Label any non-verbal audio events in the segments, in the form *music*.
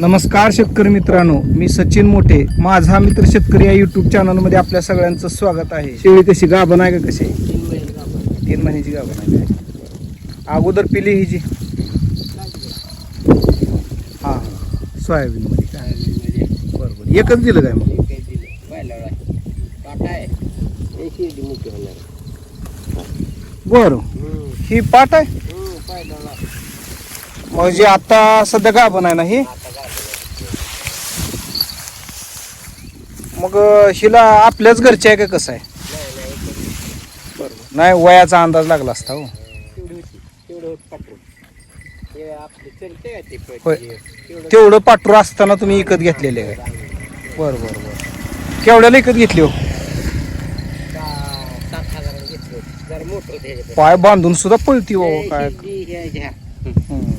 नमस्कार शेतकरी मित्रांनो मी सचिन मोठे माझा मित्र शेतकरी या युट्यूब चॅनलमध्ये आपल्या सगळ्यांचं स्वागत आहे शेळी कशी गाभण आहे का कशी? तीन महिन्याची गाभण आहे? अगोदर पिली ही जी हा सोयाबीन मध्ये काय बरोबर एकच दिलं काय मग. बरं. ही पाट आहे. म्हणजे आता सध्या गाभण आहे ना ही आता काय करायचं? मग हिला आपल्याच घरची आहे का कसं आहे? नाही, नाही, बरोबर नाही वयाचा अंदाज लागला असता हो. तेवढं होय. तेवढं तेवढं पाठरू असताना तुम्ही विकत घेतलेले आहे. बरं बरं बरं. केवढ्याला विकत घेतली हो? पाय बांधून सुद्धा पळती हो काय? हम्म.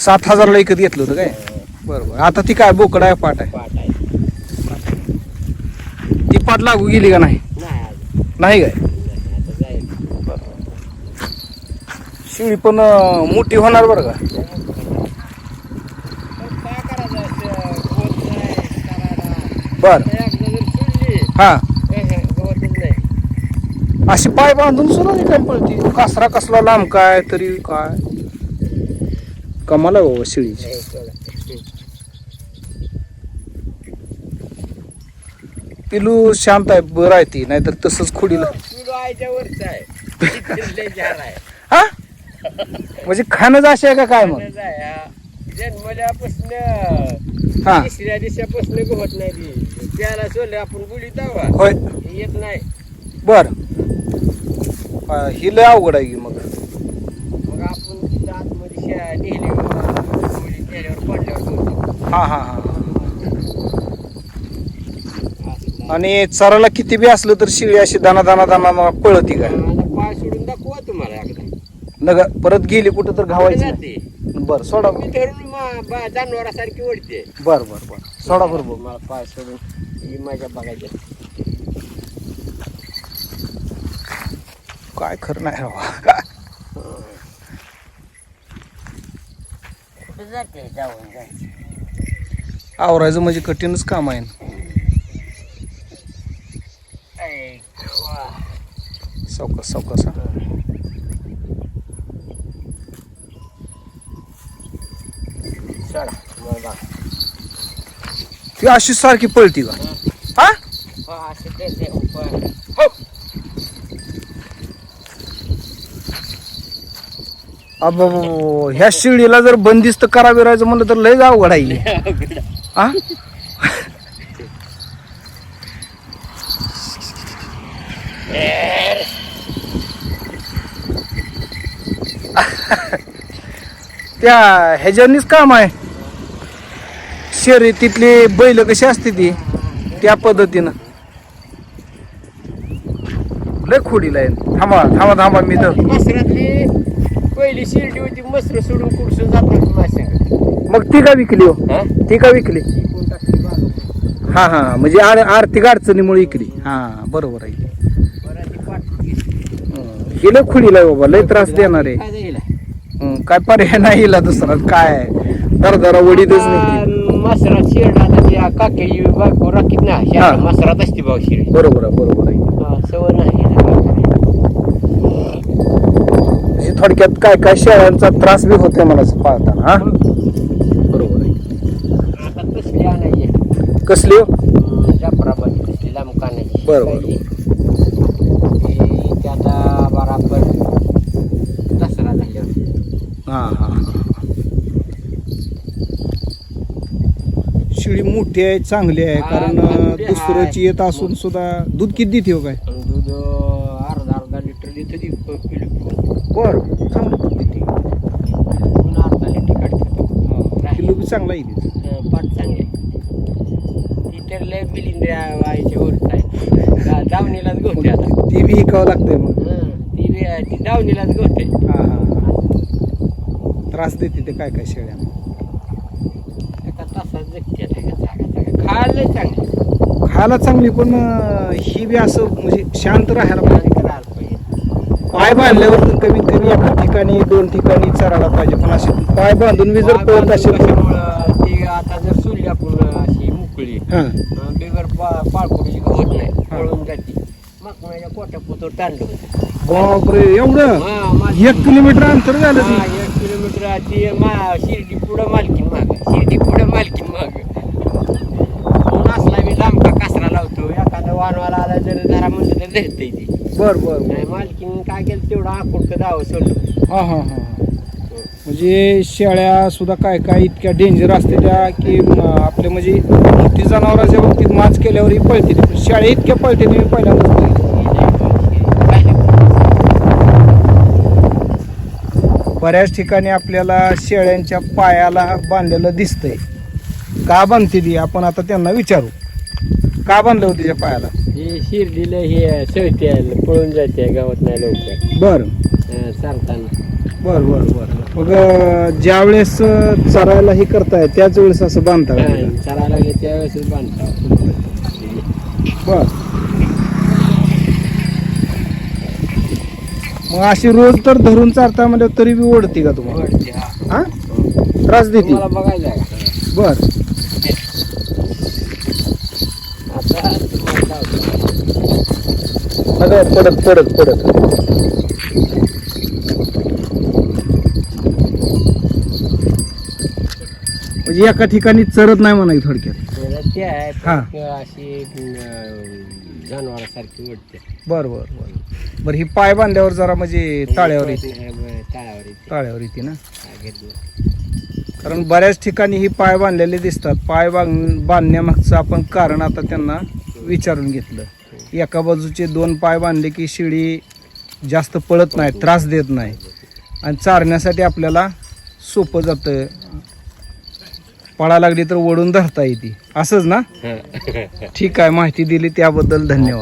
सात हजारला विकत घेतलं होतं काय? बरं बरं. आता ती काय बोकड आहे पाट आहे? पाठ लागू गेली का नाही? नाही काय? शिळी पण मोठी होणार बरं का? काय करायचं बर. हा. अशी पाय बांधून सुरू काय पळती? कासरा कसला लांब काय तरी काय? कमाला बाबा शिळीची हे सोडा. पिलू शांत आहे बरं आहे ती नाहीतर तसंच खोडीला. पिलू वरच आहे. हा? म्हणजे खाणं अशी आहे का काय मग? खाणंच. जन्मल्यापासनं हा. तिसऱ्या दिवसापासून गवत नाही ती. त्याला सोडलं आपण बुली दावा होय. येत नाही. बर. ही लय अवघड आहे की मग. मग आपण तिथं आतमध्ये नेली नेल्यावर पडल्यावर. हा हा हा असं. आणि चराला किती बी असलं तर शिळी अशी दाना दाना दाना पळती काय? पाय सोडून दाखवा तुम्हाला एकदा. नग परत गेली कुठं तर घावायची. नाही. जाते? बर सोडा मी धरून मा- बा- जनावरासारखी ओढते. बर बर बर. सोडा बरोबर मला पाय सोडून ही माझ्या बघायच्या काय खरं नाही राव. कुठं जाते? जाऊन जायचं. आवरायचं म्हणजे कठीणच काम आहे. सावकाश सावकाश ती अशी सारखी पळती का? हा? हो, अब ह्या शिडीला जर बंदिस्त करावी राहायचं म्हणलं तर लय जाव आहे हा. *laughs* त्या ह्याच्यानीच काम आहे. शर्यतीतली बैल कशी असते ती त्या पद्धतीनं. लय खोडीला आहे. थांबा थांबा थांबा मी तर मसरातली पहिली शिर्डी होती मसर सोडून कुडसून जातात मासे मग ती का विकली हो? ती का विकली? हा हा म्हणजे आर- आर्थिक अडचणीमुळे विकली. हा बरोबर आहे. हं. ही लय खुडीला आहे बाबा लय त्रास देणार. आहे काय पर्याय नाही हिला दुसरा काय? दर दरा वडीतच नाही मसरात शिरड त्या काक्याची बायको राखीत ना हा. मसरात असते भाऊ शिर्डी बरोबर आहे बरोबर आहे. हा, सवय नाही म्हणजे थोडक्यात काय काय शेळ्यांचा त्रास बी होतोय मला असं पाहताना हा बरोबर आहे. आता तसली आणायची? कसली? हो? हम्म, जाफराबादी तसली लांब कानाची बरोबर. ते आता बराबर दसरा झाल्यावर हा हा हा शिळी मोठी आहे चांगली आहे हा, कारण आहे. दुसऱ्याची येत असून सुद्धा दूध किती देते हो काय? दूध अं, अर्धा अर्धा लिटर देतं ती प- पिलू. बर चांगलं दूध देते. पण अर्धा लिटर काढतो. किलो बी चांगला आहे तिचं. अं, पाट चांगले. ती तर लय बिलिंद्र्या आईच्या वरच आहे. दावणीलाच गोठे आता. ती बी हिकावं लागतंय मग. हं, ती बी- ती दावणीलाच हा हा हा. त्रास देते ते काय काय शेळ्या. जगते खायला चांगलं. खायला चांगली पण अं, ही बी असं म्हणजे शांत राहायला पाहिजे. पाहिजे. पाय बांधल्यावर तर कमीत कमी एका ठिकाणी दोन ठिकाणी चरायला पाहिजे. पण असे पाय बांधून बी जर पळत असेल तर कशामुळं? ती आता जर सोडली आपण अशी मोकळी हा. अं, बिगर पा- पाळकुडीची होत नाही पळून जाते. मग माझ्या कोट्या पोतर तांडलं होतं. बापरे एवढं? हा, माझी- एक किलोमीटर अंतर झालं हा, ते एक किलोमीटर आधी मा शिर्डी पुढं मालकीन माग. शिर्डी पुढं मालकीन माग म्हणून असला मी लांबका कासरा लावतो एखादा वानवाला आला जर जरा म्हणलं तर धरते ते बर बर बर. नाही मालकीन काय केलं तेवढं आकुडकं दावं सोडलं हा हा हा हा. म्हणजे शेळ्या सुद्धा काय काय इतक्या डेंजर असते त्या की म, आपल्या म्हणजे मोठी जनावरांच्या बाबतीत माच केल्यावरही पळते ती. पण शेळ्या इतक्या पळते ते मी पहिल्यांदाच बऱ्याच ठिकाणी आपल्याला शेळ्यांच्या पायाला बांधलेलं दिसतंय. का बांधते ती? आपण आता त्यांना विचारू. का बांधलं होतं तिच्या पायाला? हे शिर्डीला हे सळते पळून जाते गावात नाही लवकर. बर. चालताना. बर बर बर. मग ज्या वेळेस चरायला हे करताय त्याच वेळेस असं बांधता? चालायला लागले त्यावेळेस बांधता. बर. मग अशी रोज तर धरून चारता म्हणजे तरी बी ओढते का तुम्हाला हा. हा त्रास देते तुम्हाला आहे का? बर आता तुम्हाला लावतो. सगळं पडत पडत पडत म्हणजे एका ठिकाणी चरत नाही म्हणा थोडक्यात त्याला ते आहे हा. पण अशी जनावरासारखी ओढते बर बर बर बर ही पाय बांधल्यावर जरा म्हणजे ताळ्यावर येते. ताळ्यावर येते. ताळ्यावर येते ना? कारण बऱ्याच ठिकाणी ही पाय बांधलेले दिसतात. पाय बांध बांधण्यामागचं आपण कारण आता त्यांना विचारून घेतलं. एका बाजूचे दोन पाय बांधले की शिडी जास्त पळत नाही त्रास देत नाही. आणि चारण्यासाठी आपल्याला सोपं जातं. पळा लागली तर ओढून धरता येते. असंच ना? *laughs* ठीक आहे माहिती दिली त्याबद्दल धन्यवाद.